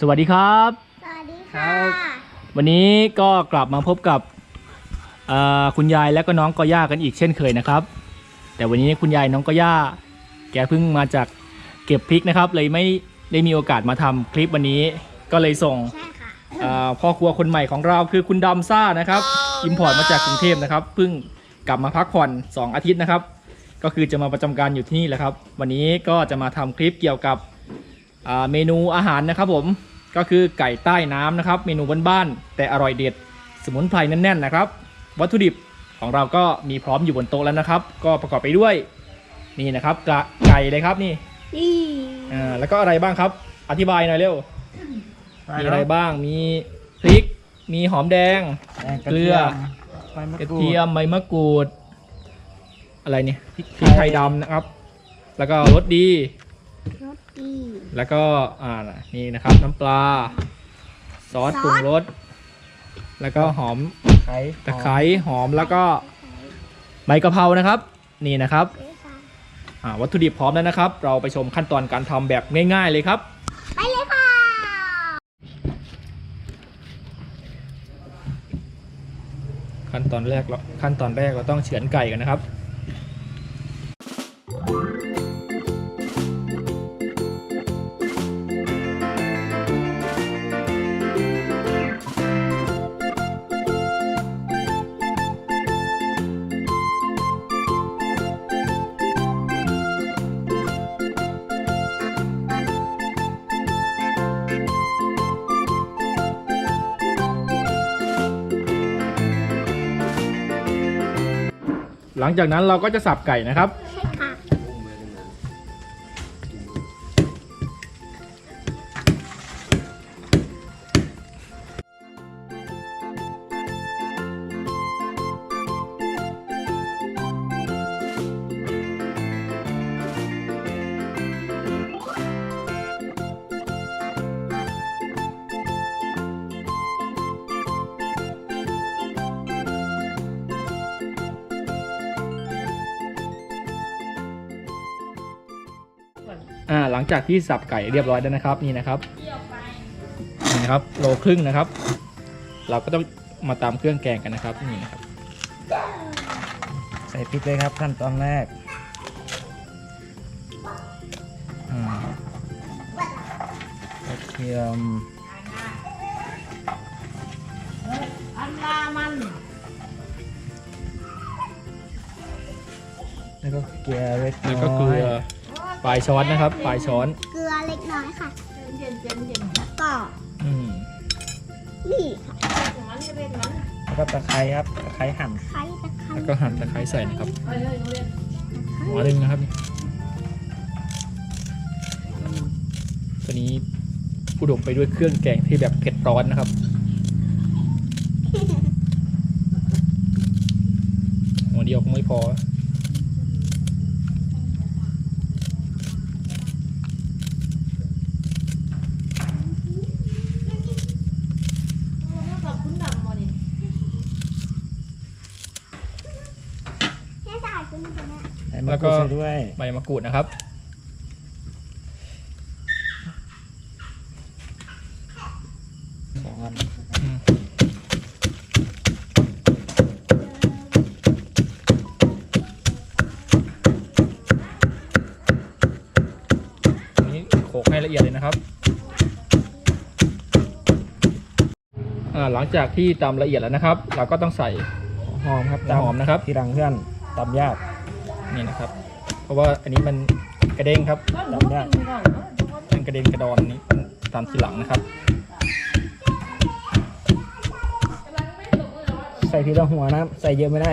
สวัสดีครับ สวัสดีค่ะ วันนี้ก็กลับมาพบกับเอ่อคุณยายและก็น้องกอย่ากันอีกเช่นเคยนะครับ แต่วันนี้คุณยายน้องกอย่าแกเพิ่งมาจากเก็บพริกนะครับ เลยไม่ได้มีโอกาสมาทำคลิปวันนี้ก็เลยส่งใช่ค่ะเอ่อพ่อครัวคนใหม่ของเราคือคุณดำซ่านะครับอิมพอร์ตมาจากกรุงเทพนะครับเพิ่งกลับมาพักผ่อน 2 อาทิตย์นะครับ ก็คือจะมาประจำการอยู่ที่นี่แหละครับ วันนี้ก็จะมาทำคลิปเกี่ยวกับอ่า เมนูอาหารนะครับผมก็คือไก่ใต้น้ำนะครับ เมนูบ้านๆแต่อร่อยเด็ด สมุนไพรแน่นๆนะครับ วัตถุดิบของเราก็มีพร้อมอยู่บนโต๊ะแล้วนะครับ ก็ประกอบไปด้วยนี่นะครับกระไก่เลยครับนี่นี่อ่าแล้วก็อะไรบ้างครับ อธิบายหน่อยเร็วไปมีแล้วอะไรบ้างมีพริก มีหอมแดงแกงเกลือใบมะกระกรูดเทียมใบมะกรูด อะไรเนี่ยพริกพริกไทยดำนะครับ แล้วก็รสดีรสดี แล้วก็อ่านี่นะครับน้ำปลา ซอสซอสปรุงรส แล้วก็หอมไข่ตะไคร้หอมแล้วก็ใบกะเพรานะครับ นี่นะครับเลยค่ะอ่าวัตถุดิบพร้อมแล้วนะครับ เราไปชมขั้นตอนการทำแบบง่าย ๆ เลยครับ ไปเลยค่ะ ขั้นตอนแรกเราขั้นตอนแรกเราต้องเฉือนไก่กันนะครับ หลังจากนั้นเราก็จะสับไก่นะครับ อ่าหลังจากที่สับไก่เรียบร้อยแล้วนะครับนี่นะครับนี่นะครับโลครึ่งนะครับ เราก็ต้องมาตามเครื่องแกงกันนะครับนี่นะครับ ใส่พริกเลยครับขั้นตอนแรกอ่ากระเทียมอันลามันแล้วก็เกลือเล็กน้แล้วอยก็เกลือ ปลายช้อนนะครับ ปลายช้อน เกลือเล็กน้อยค่ะเย็นเย็นเย็นแล้วก็อืมนี่ค่ะมันจะเป็นมันแล้วก็ตะไคร้ครับ ตะไคร้หั่น ไข่ตะไคร้แล้วก็หั่นตะไคร้ใส่นะครับเฮ้ยเฮ้ยเรียนหัวหนึ่งนะครับ ตัวนี้อุดมไปด้วยเครื่องแกงที่แบบเผ็ดร้อนนะครับ หัวเดียวคงไม่พอ ขอบคุณดำมาดิ แค่ใส่คุณจะเนี่ย ใส่มะกรูดใส่ด้วยใบมะกรูดนะครับสองอันอืมอันนี้โขลกให้ละเอียดเลยนะครับอ่าหลังจากที่ตำละเอียดแล้วนะครับ เราก็ต้องใส่หอมครับหอมนะครับ ทีหลังเพื่อนตำยาก นี่นะครับ เพราะว่าอันนี้มันกระเด้งครับบ้านหนูกินไม่ได้มันกระเด็นกระดอนนี้ตามทีหลังนะครับ ใส่ทีละหัวนะใส่เยอะไม่ได้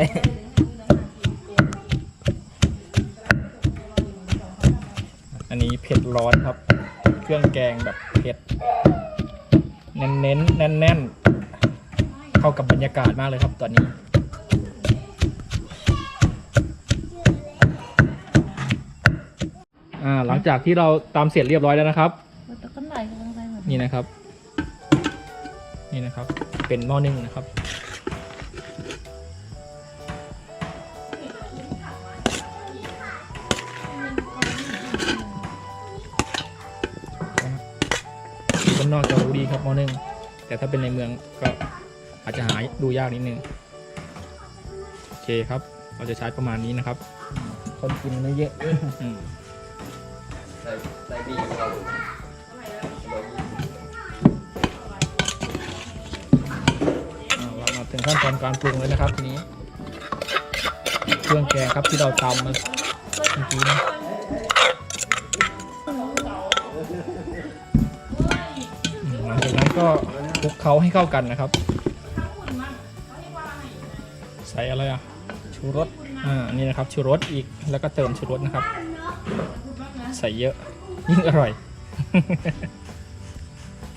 อันนี้เผ็ดร้อนครับ เครื่องแกงแบบเผ็ดเน้นเน้นๆแน่นแน่นๆเข้ากับบรรยากาศมากเลยครับตอนนี้ อ่าหลังจากที่เราตามเสร็จเรียบร้อยแล้วนะครับแต่ก็ไหนก็ต้องไปเหมือนนี่นะครับ นี่นะครับ เป็นหม้อนึ่งนะครับบ้านนอกจะรู้ดีครับหม้อนึ่งแต่ถ้าเป็นในเมืองก็อาจจะหาดูยากนิดนึงโอเคครับ เราจะใช้ประมาณนี้นะครับ คนกินไม่เยอะอืมใส่ใส่บีเราเรามาถึงขั้นตอนการปรุงเลยนะครับทีนี้ เครื่องแกงครับที่เราตำมาเมื่อกี้นะหลังจากนั้นก็คลุกเคล้าให้เข้ากันนะครับ ใส่อะไรอะชูรสอ่านี่นะครับชูรสอีกแล้วก็เติมชูรสนะครับ ใส่เยอะ ยิ่งอร่อย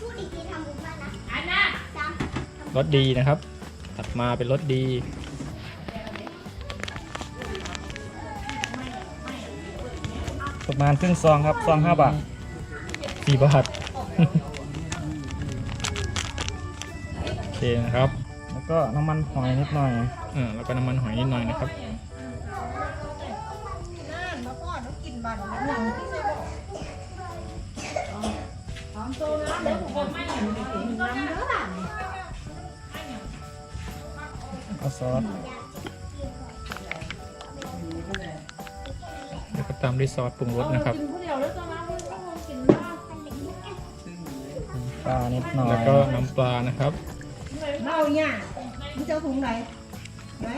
พูดอีกทีทำบุญบ้านนะอันน่ะจำรสดีนะครับตัดมาเป็นรสดี ประมาณครึ่งซองครับ ซองห้าบาทสี่บาท โอเคนะครับ แล้วก็น้ำมันหอยนิดหน่อย อ่า แล้วก็น้ำมันหอยนิดหน่อยนะครับ อาซอสแล้วก็ตามด้วยซอสปรุงรสนะครับกินผู้เดียวแล้วจะมาไม่ต้องกินมากปลานิดหน่อยแล้วก็น้ำปลานะครับเอาเนี่ยมึงจะเอาถุงไหนไหน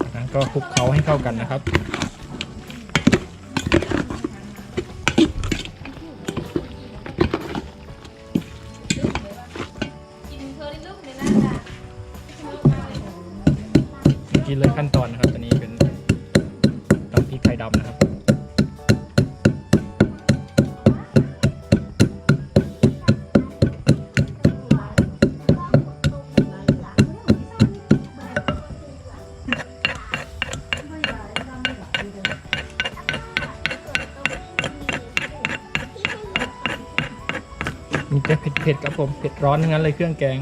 จากนั้นก็คลุกเคล้าให้เข้ากันนะครับ กินเลยขั้นตอนนะครับ ตอนนี้เป็นตำพริกไทยดำนะครับมีแต่เผ็ดๆครับผมเผ็ดร้อนทั้งนั้นเลยเครื่องแกง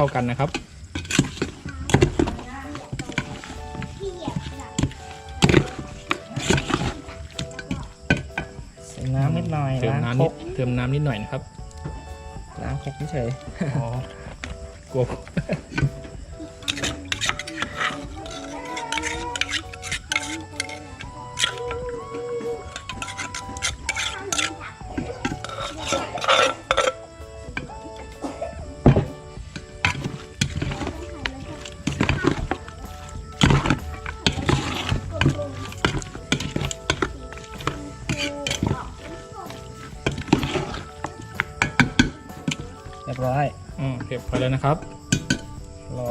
เคล้าให้เข้ากันนะครับที่เหยียบแบบใส่น้ำนิดหน่อยเติมล้างน้ำครนิดกเติมน้ำนิดหน่อยนะครับ ล้างครกเฉย อ๋อกลัว อืมเก็บพอแล้วนะครับ รอ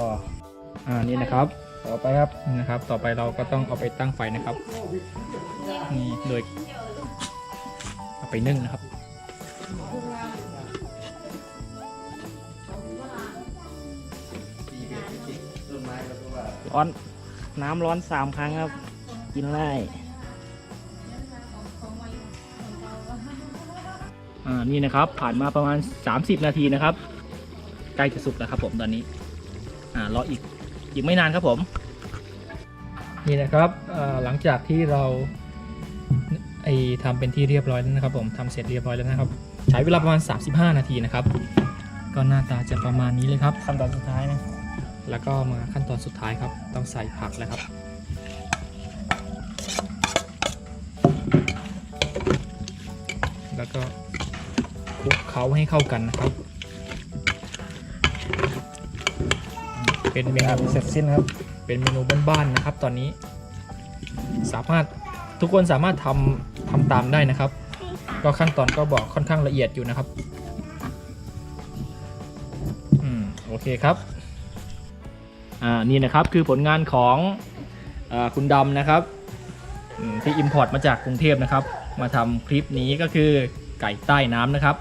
อ่า นี่นะครับ ต่อไปครับ นี่นะครับ ต่อไปเราก็ต้องเอาไปตั้งไฟนะครับ นี่โดยเอาไปนึ่งนะครับร้อน น้ำร้อนสามครั้งครับ กินได้อ่า นี่นะครับ ผ่านมาประมาณ 30 นาทีนะครับ ใกล้จะสุกแล้วครับผมตอนนี้ อ่ารออีกอีกไม่นานครับผม นี่นะครับอ่าหลังจากที่เราไอทำเป็นที่เรียบร้อยแล้วนะครับ ผมทำเสร็จเรียบร้อยแล้วนะครับ ใช้เวลาประมาณ 35 นาทีนะครับ ก็หน้าตาจะประมาณนี้เลยครับ ขั้นตอนสุดท้ายนะแล้วก็มาขั้นตอนสุดท้ายครับ ต้องใส่ผักแล้วครับแล้วก็คลุกเคล้าให้เข้ากันนะครับ เป็นเมเป็นอันนูเสร็จสิ้นครับ เป็นเมนูบ้านๆนะครับ ตอนนี้ สามารถทุกคนสามารถทำทำตามได้นะครับ ก็ขั้นตอนก็บอกค่อนข้างละเอียดอยู่นะครับ อืมโอเคครับ อ่านี่นะครับคือผลงานของอาคุณดำนะครับอืมที่อิมพอร์ตมาจากกรุงเทพนะครับ มาทำคลิปนี้ก็คือไก่ใต้น้ำนะครับ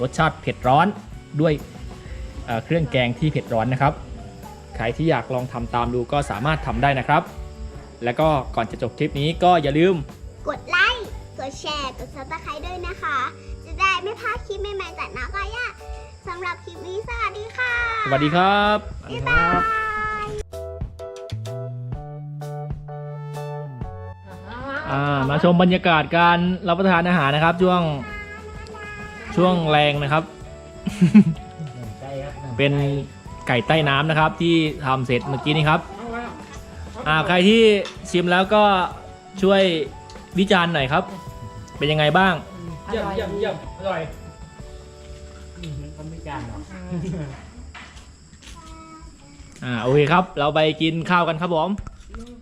รสชาติเผ็ดร้อนด้วยเอ่อเครื่องแกงที่เผ็ดร้อนนะครับ ใครที่อยากลองทำตามดูก็สามารถทำได้นะครับ แล้วก็ก่อนจะจบคลิปนี้ก็อย่าลืม กดไลค์ กดดแชร์ กดซับสไครต์ด้วยนะคะ จะได้ไม่พลาดคลิปใหม่ๆจากน้องกายาสำหรับคลิปนี้สวัสดีค่ะสวัสดีครับบ๊ายบายอ่ามาชมบรรยากาศการรับประทานอาหารนะครับ ช่วงช่วงแรงนะครับใช่ครับเป็น ไก่ใต้น้ำนะครับ ที่ทำเสร็จเมื่อกี้นี้ครับอ่าใครที่ชิมแล้วก็ช่วยวิจารณ์หน่อยครับ เป็นยังไงบ้างเยี่ยมเยี่ยมเยี่ยมอร่อยคนไม่จานหรอกอ่าโอเคครับ เราไปกินข้าวกันครับผมลุงคนดำ